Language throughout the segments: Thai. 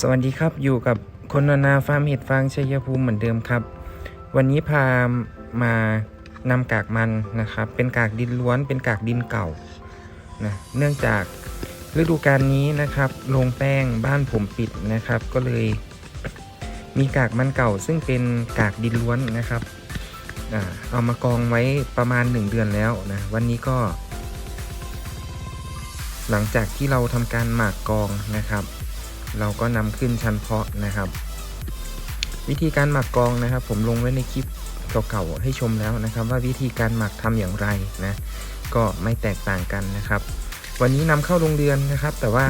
สวัสดีครับอยู่กับคนนานาฟาร์มเห็ดฟางชัยภูมิเหมือนเดิมครับ วันนี้พามานำกากมันนะครับ เป็นกากดินล้วนเป็นกากดินเก่านะเนื่องจากฤดูกาลนี้นะครับโรงแป้งบ้านผมปิดนะครับ ก็เลยมีกากมันเก่าซึ่งเป็นกากดินล้วนนะครับเอามากองไว้ประมาณ 1 เดือนแล้วนะวันนี้ก็ หลังจากที่เราทำการหมักกองนะครับ เราก็นำขึ้นชั้นเพาะนะครับ วิธีการหมักกองนะครับ ผมลงไว้ในคลิปเก่าๆให้ชมแล้วนะครับ ว่าวิธีการหมักทำอย่างไรนะก็ไม่แตกต่างกันนะครับ วันนี้นำเข้าโรงเรือนนะครับ แต่ว่า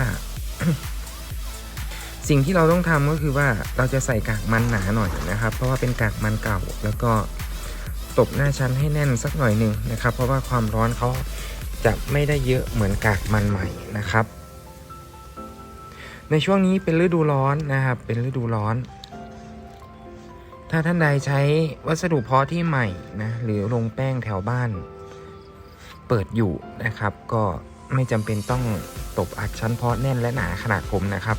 สิ่งที่เราต้องทำก็คือว่าเราจะใส่กากมันหนาหน่อยนะครับ เพราะว่าเป็นกากมันเก่า แล้วก็ตบหน้าชั้นให้แน่นสักหน่อยหนึ่งนะครับ เพราะว่าความร้อนเขาจะไม่ได้เยอะเหมือนกากมันใหม่นะครับ ในช่วงนี้เป็นฤดูร้อนนะครับ เป็นฤดูร้อน ถ้าท่านใดใช้วัสดุเพาะที่ใหม่นะหรือลงแป้งแถวบ้าน เปิดอยู่นะครับ ก็ไม่จำเป็นต้องตบอัดชั้นเพาะแน่นและหนาขนาดผมนะครับ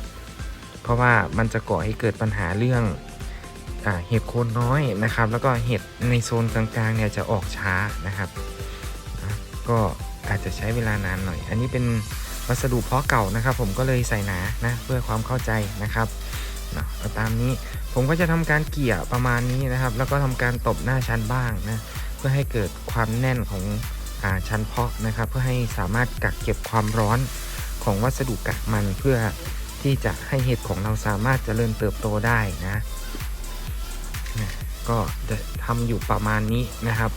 เพราะว่ามันจะก่อให้เกิดปัญหาเรื่องอเห็ดโคนน้อยนะครับ แล้วก็เห็ดในโซนกลางๆเนี่ยจะออกช้านะครับนะก็อาจจะใช้เวลานานหน่อย อันนี้เป็น วัสดุเพาะเก่านะครับ ผมก็เลยใส่หนานะเพื่อความเข้าใจนะครับเนะเอาตามนี้ผมก็จะทำการเกี่ยประมาณนี้นะครับ แล้วก็ทำการตบหน้าชั้นบ้างนะเพื่อให้เกิดความแน่นของอาชั้นเพาะนะครับ เพื่อให้สามารถกักเก็บความร้อนของวัสดุกากมันเพื่อที่จะให้เห็ดของเราสามารถเจริญเติบโตได้นะนะ ก็จะทำอยู่ประมาณนี้นะครับ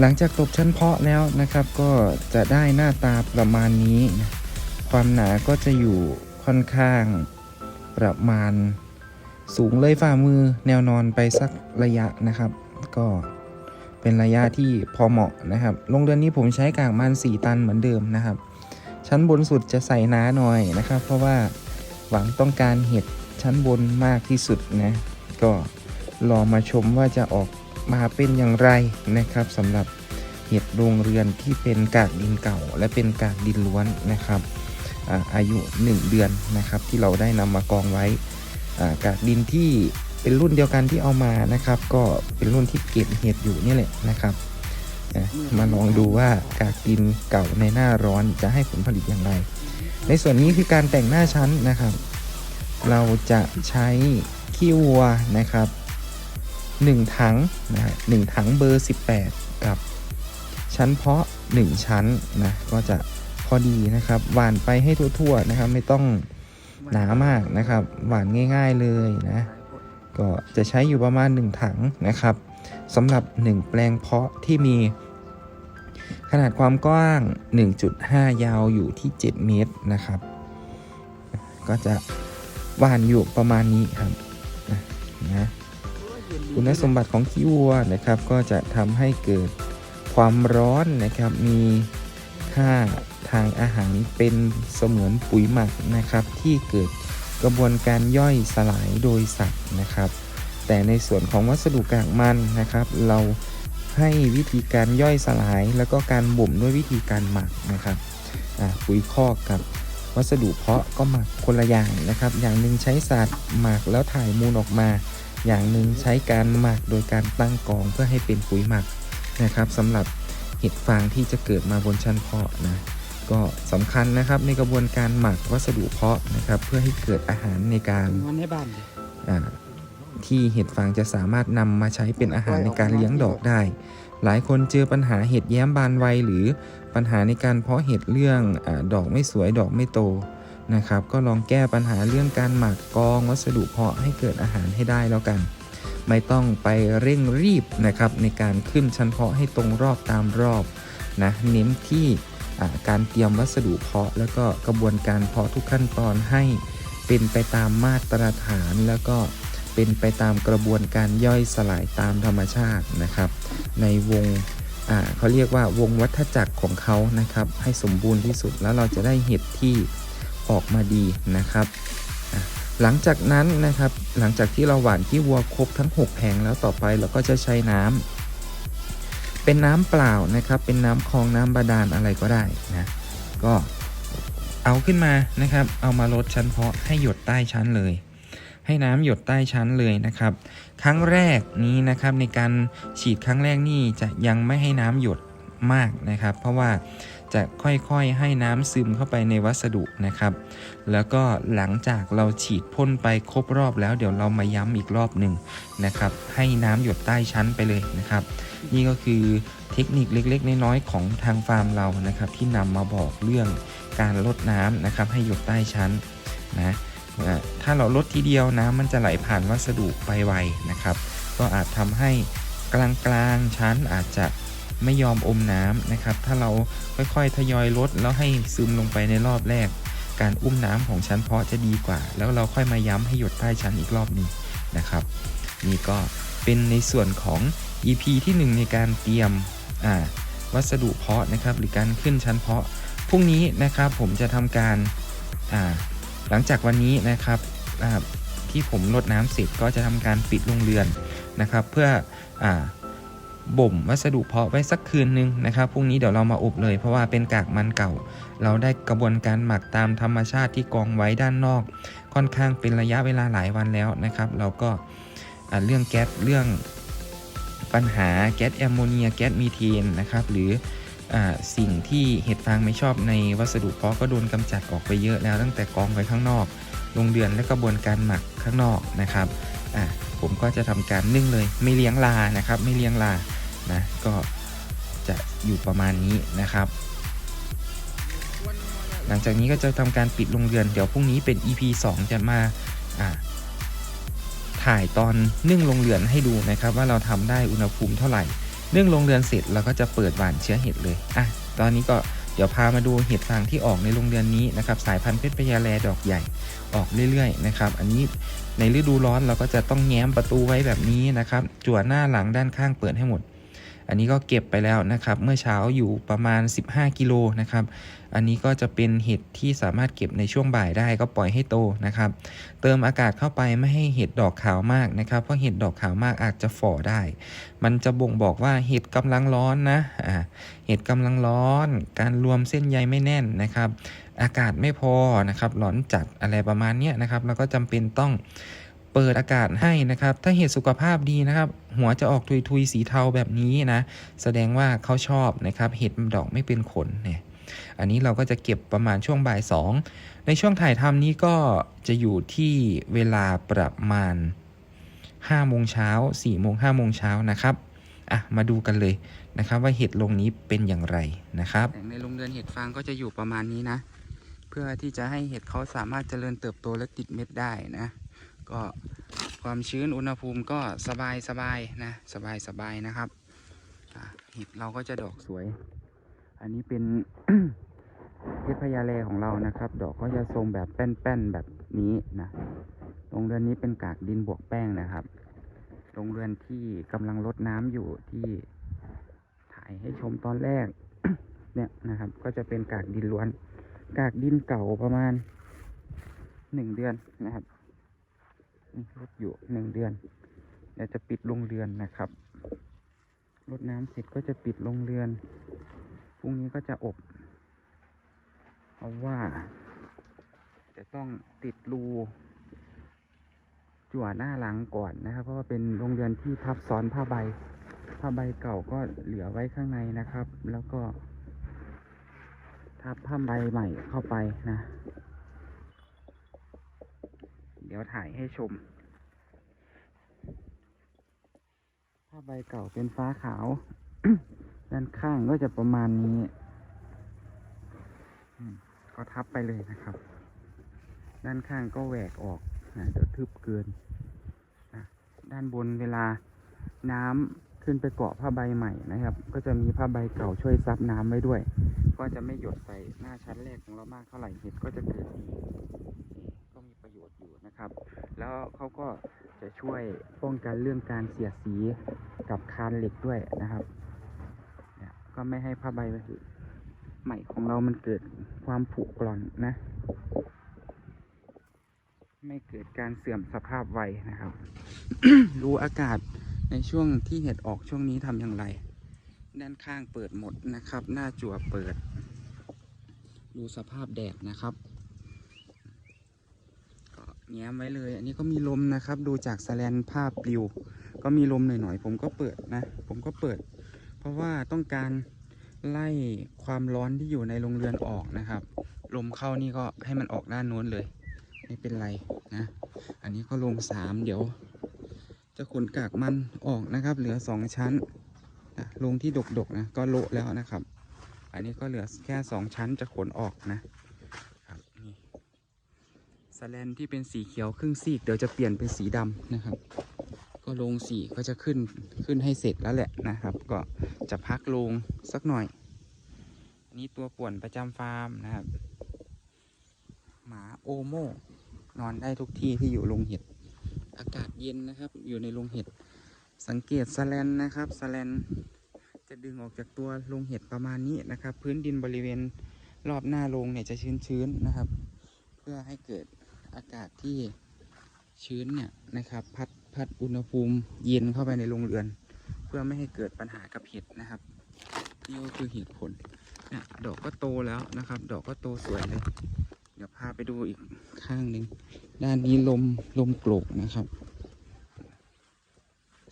หลังจากตบชั้นเพาะแล้วนะครับ ก็จะได้หน้าตาประมาณนี้นะความหนาก็จะอยู่ค่อนข้างประมาณสูงเลยฝ่ามือแนวนอนไปสักระยะนะครับ ก็เป็นระยะที่พอเหมาะนะครับโรงเรือนนี้ผมใช้กากมัน 4 ตันเหมือนเดิมนะครับ ชั้นบนสุดจะใส่หนาหน่อยนะครับ เพราะว่าหวังต้องการเห็ดชั้นบนมากที่สุดนะ ก็รอมาชมว่าจะออก มาเป็นอย่างไรนะครับสำหรับเห็ดโรงเรือนที่เป็นกากดินเก่า และเป็นกากดินล้วนนะครับอายุ 1 เดือนนะครับที่เราได้นำมากองไว้กากดินที่เป็นรุ่นเดียวกันที่เอามานะครับ ก็เป็นรุ่นที่เก็บเห็ดอยู่นี่แหละนะครับมาลองดูว่ากากดินเก่าในหน้าร้อนจะให้ผลผลิตอย่างไร ในส่วนนี้คือการแต่งหน้าชั้นนะครับ เราจะใช้ขี้วัวนะครับ 1 ถังนะฮะหนึ่งถังเบอร์ 18 กับ ชั้นเพาะ 1 ชั้นนะก็จะพอดีนะครับหวานไปให้ทั่วๆนะครับไม่ต้องหนามากนะครับหวานง่าย ๆเลยนะก็จะใช้อยู่ประมาณ 1 ถังนะครับสำหรับ 1 แปลงเพาะที่มี ขนาดความกว้าง 1.5 ยาวอยู่ที่ 7 เมตรนะครับ ก็จะหวานอยู่ประมาณนี้ครับนะ คุณสมบัติของขี้วัวนะครับ ก็จะทำให้เกิดความร้อนนะครับ มีค่าทางอาหารเป็นเสมือนปุ๋ยหมักนะครับ ที่เกิดกระบวนการย่อยสลายโดยสัตว์นะครับ แต่ในส่วนของวัสดุกากมันนะครับ เราให้วิธีการย่อยสลาย แล้วก็การบ่มด้วยวิธีการหมักนะครับปุ๋ยคอกกับวัสดุเพาะก็หมักคนละอย่างนะครับ อย่างหนึ่งใช้สัตว์หมักแล้วถ่ายมูลออกมา อย่างหนึ่งใช้การหมักโดยการตั้งกองเพื่อให้เป็นปุ๋ยหมักนะครับสำหรับเห็ดฟางที่จะเกิดมาบนชั้นเพาะนะก็สำคัญนะครับในกระบวนการหมักวัสดุเพาะนะครับ เพื่อให้เกิดอาหารในการที่เห็ดฟางจะสามารถนำมาใช้เป็นอาหารในการเลี้ยงดอกได้ หลายคนเจอปัญหาเห็ดแย้มบานไวหรือปัญหาในการเพาะเห็ดเรื่องอดอกไม่สวยดอกไม่โต นะครับ ก็ลองแก้ปัญหาเรื่องการหมักกองวัสดุเพาะให้เกิดอาหารให้ได้แล้วกัน ไม่ต้องไปเร่งรีบนะครับในการขึ้นชั้นเพาะให้ตรงรอบตามรอบนะเน้นที่การเตรียมวัสดุเพาะ แล้วก็กระบวนการเพาะทุกขั้นตอนให้เป็นไปตามมาตรฐานแล้วก็เป็นไปตามกระบวนการย่อยสลายตามธรรมชาตินะครับ ในวงเขาเรียกว่าวงวัฏจักรของเขานะครับ ให้สมบูรณ์ที่สุดแล้วเราจะได้เห็ดที่ ออกมาดีนะครับ หลังจากนั้นนะครับหลังจากที่เราหว่านขี้วัวครบทั้ง 6แผงแล้วต่อไปเราก็จะใช้น้ำเป็นน้ำเปล่านะครับ เป็นน้ำคลองน้ำบาดาลอะไรก็ได้นะก็เอาขึ้นมานะครับ เอามาลดชั้นเพาะให้หยดใต้ชั้นเลย ให้น้ำหยดใต้ชั้นเลยนะครับ ครั้งแรกนี้นะครับในการฉีดครั้งแรกนี่จะยังไม่ให้น้ำหยดมากนะครับ เพราะว่า จะค่อยๆให้น้ำซึมเข้าไปในวัสดุนะครับ แล้วก็หลังจากเราฉีดพ่นไปครบรอบแล้วเดี๋ยวเรามาย้ำอีกรอบหนึ่งนะครับ ให้น้ำหยดใต้ชั้นไปเลยนะครับ นี่ก็คือเทคนิคเล็กๆ น้อยๆของทางฟาร์มเรานะครับ ที่นำมาบอกเรื่องการลดน้ำนะครับ ให้หยดใต้ชั้นนะถ้าเราลดทีเดียวน้ำมันจะไหลผ่านวัสดุไปไวนะครับ ก็อาจทำให้กลางๆชั้นอาจจะ ไม่ยอมอมน้ำนะครับ ถ้าเราค่อยๆ ทยอยลดแล้วให้ซึมลงไปในรอบแรก การอุ้มน้ำของชั้นเพาะจะดีกว่า แล้วเราค่อยมาย้ำให้หยดใต้ชั้นอีกรอบนึงนะครับ นี่ก็เป็นในส่วนของ EP ที่ 1 ในการเตรียมวัสดุเพาะนะครับ หรือการขึ้นชั้นเพาะพรุ่งนี้นะครับผมจะทำการหลังจากวันนี้นะครับที่ผมลดน้ำเสร็จก็จะทำการปิดโรงเรือนนะครับ เพื่ออ บ่มวัสดุเพาะไว้สักคืนนึงนะครับพรุ่งนี้เดี๋ยวเรามาอบเลย เพราะว่าเป็นกากมันเก่า เราได้กระบวนการหมักตามธรรมชาติที่กองไว้ด้านนอก ค่อนข้างเป็นระยะเวลาหลายวันแล้วนะครับ เราก็เรื่องแก๊สเรื่องปัญหาแก๊สแอมโมเนียแก๊สมีเทนนะครับหรืออสิ่งที่เห็ดฟางไม่ชอบในวัสดุเพาะก็โดนกำจัดออกไปเยอะแล้วตั้งแต่กองไว้ข้างนอกโรงเรือนและกระบวนการหมักข้างนอกนะครับผมก็จะทำการนึ่งเลยไม่เลี้ยงลานะครับ ไม่เลี้ยงลา นะก็จะอยู่ประมาณนี้นะครับ หลังจากนี้ก็จะทำการปิดโรงเรือน เดี๋ยวพรุ่งนี้เป็น EP 2 จะมาถ่ายตอนนึ่งโรงเรือนให้ดูนะครับ ว่าเราทำได้อุณหภูมิเท่าไหร่นึ่งโรงเรือนเสร็จเราก็จะเปิดหว่านเชื้อเห็ดเลยอะตอนนี้ก็เดี๋ยวพามาดูเห็ดฟางที่ออกในโรงเรือนนี้นะครับ สายพันธุ์เพชรพญาแลดอกใหญ่ออกเรื่อยๆนะครับ อันนี้ในฤดูร้อนเราก็จะต้องแง้มประตูไว้แบบนี้นะครับจั่วหน้าหลังด้านข้างเปิดให้หมด อันนี้ก็เก็บไปแล้วนะครับ เมื่อเช้าอยู่ประมาณ 15 กิโลนะครับ อันนี้ก็จะเป็นเห็ดที่สามารถเก็บในช่วงบ่ายได้ก็ปล่อยให้โตนะครับ เติมอากาศเข้าไปไม่ให้เห็ดดอกขาวมากนะครับ เพราะเห็ดดอกขาวมากอาจจะฝ่อได้ มันจะบ่งบอกว่าเห็ดกำลังร้อนนะอ่าเห็ดกำลังร้อน การรวมเส้นใยไม่แน่นนะครับ อากาศไม่พอนะครับ ร้อนจัดอะไรประมาณนี้นะครับแล้วก็จำเป็นต้อง เปิดอากาศให้นะครับ ถ้าเห็ดสุขภาพดีนะครับ หัวจะออกทุยๆ สีเทาแบบนี้นะ แสดงว่าเขาชอบนะครับ เห็ดดอกไม่เป็นขนเนี่ย อันนี้เราก็จะเก็บประมาณช่วงบ่ายสองในช่วงถ่ายทำนี้ก็จะอยู่ที่เวลาประมาณ5โมงเช้า4โมง5โมงเช้านะครับ อะ มาดูกันเลยนะครับ ว่าเห็ดลงนี้เป็นอย่างไรนะครับ ในโรงเรือนเห็ดฟางก็จะอยู่ประมาณนี้นะ เพื่อที่จะให้เห็ดเขาสามารถเจริญเติบโตและติดเม็ดได้นะ ก็ความชื้นอุณหภูมิก็สบายสบายๆนะสบายสบายๆนะครับเห็ดเราก็จะดอกสวย อันนี้เป็นเพชรพญาแลของเรานะครับ ดอกก็จะทรงแบบแป้นๆแบบนี้นะโรงเรือนนี้เป็นกากดินบวกแป้งนะครับโรงเรือนที่กำลังลดน้ำอยู่ที่ถ่ายให้ชมตอนแรก เนี่ยนะครับ ก็จะเป็นกากดินล้วน กากดินเก่าประมาณหนึ่งเดือนนะครับ ลดอยู่หนึ่งเดือนเดี๋ยวจะปิดโรงเรือนนะครับลดน้ำเสร็จก็จะปิดโรงเรือนพรุ่งนี้ก็จะอบเพราะว่า จะต้องติดรูจั่วหน้าหลังก่อนนะครับ เพราะว่าเป็นโรงเรือนที่ทับซ้อนผ้าใบ ผ้าใบเก่าก็เหลือไว้ข้างในนะครับ แล้วก็ ทับผ้าใบใหม่เข้าไปนะ เดี๋ยวถ่ายให้ชมผ้าใบเก่าเป็นฟ้าขาว ด้านข้างก็จะประมาณนี้ก็ทับไปเลยนะครับ ด้านข้างก็แหวกออกนะเดี๋ยวทึบเกินนะด้านบนเวลาน้ำขึ้นไปเกาะผ้าใบใหม่นะครับ ก็จะมีผ้าใบเก่าช่วยซับน้ำไว้ด้วย ก็จะไม่หยดใส่หน้าชั้นแรกของเรามากเท่าไหร่เห็ดก็จะเกิดดี ครับ แล้วเขาก็จะช่วยป้องกันเรื่องการเสียดสีกับคานเหล็กด้วยนะครับเนี่ยก็ไม่ให้ผ้าใบใหม่ของเรามันเกิดความผุกร่อนนะ ไม่เกิดการเสื่อมสภาพไวนะครับ รู้อากาศในช่วงที่เห็ดออกช่วงนี้ทำอย่างไร ด้านข้างเปิดหมดนะครับ หน้าจั่วเปิด ดูสภาพแดดนะครับ แง้มไว้เลย อันนี้ก็มีลมนะครับ ดูจากสแลนภาพปลิว ก็มีลมหน่อยๆ ผมก็เปิดนะ ผมก็เปิด เพราะว่าต้องการไล่ความร้อนที่อยู่ในโรงเรือนออกนะครับ ลมเข้านี่ก็ให้มันออกด้านโน้นเลย ไม่เป็นไรนะ อันนี้ก็ลงสามเดี๋ยว จะขนกากมันออกนะครับ เหลือสองชั้นนะลงที่ดกๆนะ ก็โละแล้วนะครับ อันนี้ก็เหลือแค่สองชั้นจะขนออกนะ สแลนที่เป็นสีเขียวครึ่งซีกเดี๋ยวจะเปลี่ยนเป็นสีดำนะครับ ก็ลงสีก็จะขึ้นขึ้นให้เสร็จแล้วแหละนะครับ ก็จะพักลงสักหน่อย อันนี้ตัวป่วนประจำฟาร์มนะครับ หมาโอโมนอนได้ทุกที่ที่อยู่โรงเห็ด อากาศเย็นนะครับ อยู่ในโรงเห็ด สังเกตสแลนนะครับสแลนจะดึงออกจากตัวโรงเห็ดประมาณนี้นะครับ พื้นดินบริเวณรอบหน้าโรงเนี่ยจะชื้นๆนะครับ เพื่อให้เกิด อากาศที่ชื้นเนี่ยนะครับ พัดพัดอุณหภูมิเย็นเข้าไปในโรงเรือน เพื่อไม่ให้เกิดปัญหากับเห็ดนะครับนี่ก็คือเหตุผลเนี่ยดอกก็โตแล้วนะครับ ดอกก็โตสวยเลย เดี๋ยวพาไปดูอีกข้างหนึ่งด้านนี้ลมลมโกรกนะครับ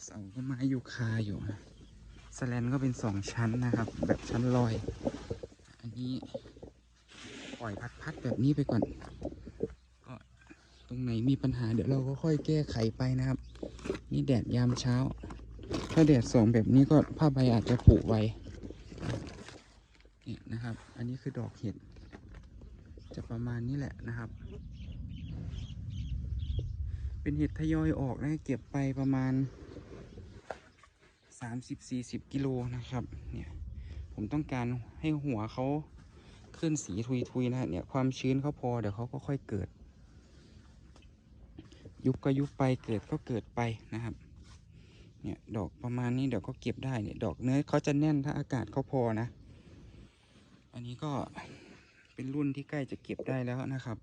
เสาก็ไม้ยูคาอยู่นะสแลนก็เป็นสองชั้นนะครับ แบบชั้นลอย อันนี้ปล่อยพัดๆแบบนี้ไปก่อน ตรงไหนมีปัญหาเดี๋ยวเราก็ค่อยแก้ไขไปนะครับ นี่แดดยามเช้า ถ้าแดดส่องแบบนี้ก็ผ้าใบอาจจะผุไวเนี่ยนะครับ อันนี้คือดอกเห็ดจะประมาณนี้แหละนะครับ เป็นเห็ดทยอยออกนะเก็บไปประมาณ 30-40 กิโลนะครับเนี่ยผมต้องการให้หัวเขาขึ้นสีทุยๆนะเนี่ยความชื้นเขาพอเดี๋ยวเขาก็ค่อยเกิด ยุบก็ยุบไปเกิดก็เกิดไปนะครับ เนี่ยดอกประมาณนี้เดี๋ยวก็เก็บได้เนี่ยดอกเนื้อเขาจะแน่นถ้าอากาศเขาพอนะ อันนี้ก็เป็นรุ่นที่ใกล้จะเก็บได้แล้วนะครับ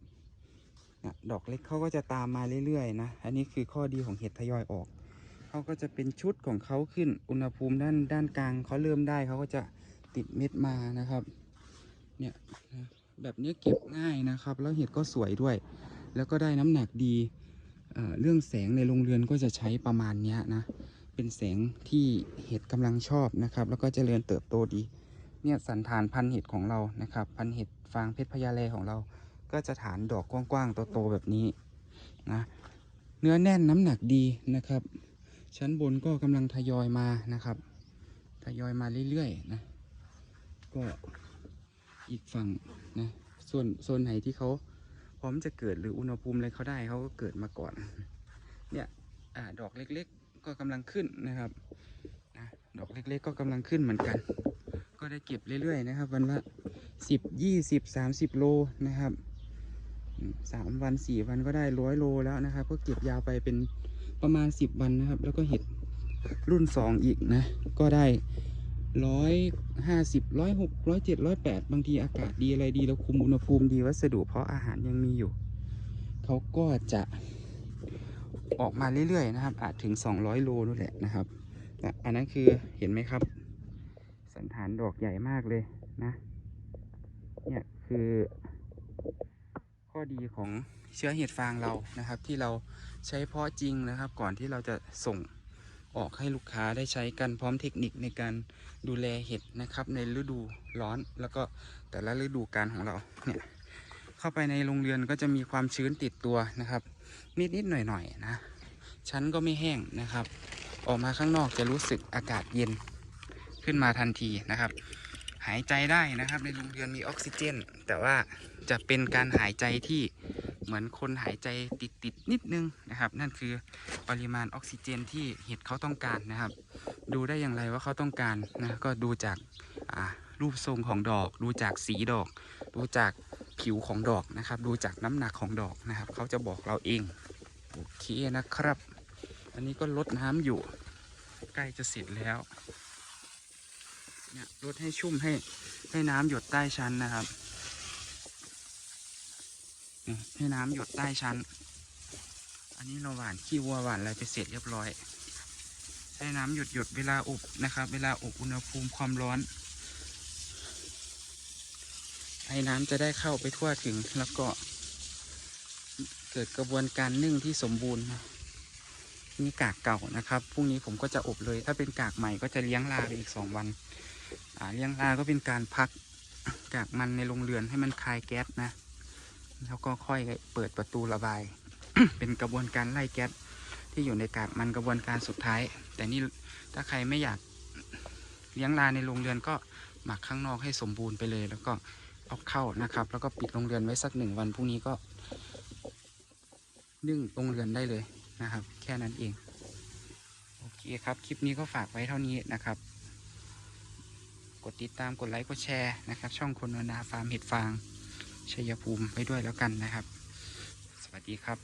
นะดอกเล็กเขาก็จะตามมาเรื่อยๆนะ อันนี้คือข้อดีของเห็ดทยอยออก เขาก็จะเป็นชุดของเขาขึ้น อุณหภูมิด้านด้านกลางเขาเริ่มได้เขาก็จะติดเม็ดมานะครับ เนี่ยแบบนี้เก็บง่ายนะครับ แล้วเห็ดก็สวยด้วย แล้วก็ได้น้ำหนักดี เรื่องแสงในโรงเรือนก็จะใช้ประมาณนี้นะ เป็นแสงที่เห็ดกำลังชอบนะครับ แล้วก็เจริญเติบโตดี เนี่ยสันฐานพันธุ์เห็ดของเรานะครับ พันธุ์เห็ดฟางเพชรพญาแลของเรา ก็จะฐานดอกกว้างๆโตๆแบบนี้นะเนื้อแน่นน้ำหนักดีนะครับ ชั้นบนก็กำลังทยอยมานะครับทยอยมาเรื่อยๆนะก็อีกฝั่งนะส่วนโซนไหนที่เขา ร้อมจะเกิดหรืออุณหภูมิอะไรเขาได้เขาก็เกิดมาก่อน เนี่ยอดอกเล็กๆ ก็กำลังขึ้นนะครับนะดอกเล็กๆ ก็กำลังขึ้นเหมือนกัน ก็ได้เก็บเรื่อยๆนะครับ วันละสิบยี่สิบสามสิบโลนะครับสามวันสี่วันก็ได้ร้อยโลแล้วนะครับ ก็เก็บยาวไปเป็นประมาณสิบวันนะครับ แล้วก็เห็ดรุ่นสองอีกนะ ก็ได้ ร้อยห้าสิบร้อยหกร้อยเจ็ดร้อยแปดบางทีอากาศดีอะไรดีแล้วคุมอุณหภูมิดีวัสดุเพราะอาหารยังมีอยู่ เขาก็จะออกมาเรื่อยๆนะครับ อาจถึง200โลนู่นแหละนะครับแต่อันนั้นคือเห็นไหมครับ สันฐานดอกใหญ่มากเลยนะ เนี่ยคือ ข้อดีของเชื้อเห็ดฟางเรานะครับ ที่เราใช้เพาะจริงนะครับ ก่อนที่เราจะส่ง ออกให้ลูกค้าได้ใช้กันพร้อมเทคนิคในการดูแลเห็ดนะครับ ในฤดูร้อนแล้วก็แต่ละฤดูกาลของเราเนี่ยเข้าไปในโรงเรือนก็จะมีความชื้นติดตัวนะครับ นิดนิดหน่อยหน่อยๆนะชั้นก็ไม่แห้งนะครับ ออกมาข้างนอกจะรู้สึกอากาศเย็นขึ้นมาทันทีนะครับ หายใจได้นะครับ ในโรงเรือนมีออกซิเจน แต่ว่าจะเป็นการหายใจที่เหมือนคนหายใจติดติดๆนิดนึงนะครับ นั่นคือปริมาณออกซิเจนที่เห็ดเขาต้องการนะครับ ดูได้อย่างไรว่าเขาต้องการนะก็ดูจากรูปทรงของดอก ดูจากสีดอก ดูจากผิวของดอกนะครับ ดูจากน้ำหนักของดอกนะครับ เขาจะบอกเราเองโอเคนะครับ อันนี้ก็ลดน้ำอยู่ ใกล้จะเสร็จแล้ว เนี่ยลดให้ชุ่มให้ให้น้ำหยดใต้ชั้นนะครับให้น้ำหยดใต้ชั้น อันนี้เราหว่านขี้วัวหว่านอะไรไปเสร็จเรียบร้อยให้น้ำหยดหยดเวลาอบนะครับ เวลาอบอุณหภูมิความร้อนให้น้ำจะได้เข้าไปทั่วถึงแล้วก็ เกิดกระบวนการนึ่งที่สมบูรณ์นะนี่กากเก่านะครับ พรุ่งนี้ผมก็จะอบเลย ถ้าเป็นกากใหม่ก็จะเลี้ยงลาไปอีกสองวัน เลี้ยงลาก็เป็นการพักกากมันในโรงเรือนให้มันคายแก๊สนะ แล้วก็ค่อยเปิดประตูระบาย เป็นกระบวนการไล่แก๊สที่อยู่ในกากมันกระบวนการสุดท้าย แต่นี่ถ้าใครไม่อยากเลี้ยงลาในโรงเรือนก็หมักข้างนอกให้สมบูรณ์ไปเลย แล้วก็เอาเข้านะครับ แล้วก็ปิดโรงเรือนไว้สักหนึ่งวันพรุ่งนี้ก็นึ่งโรงเรือนได้เลยนะครับ แค่นั้นเอง โอเคครับ คลิปนี้ก็ฝากไว้เท่านี้นะครับ กดติดตามกดไลค์กดแชร์นะครับ ช่องคนนาฟาร์มเห็ดฟางชัยภูมิไปด้วยแล้วกันนะครับ สวัสดีครับ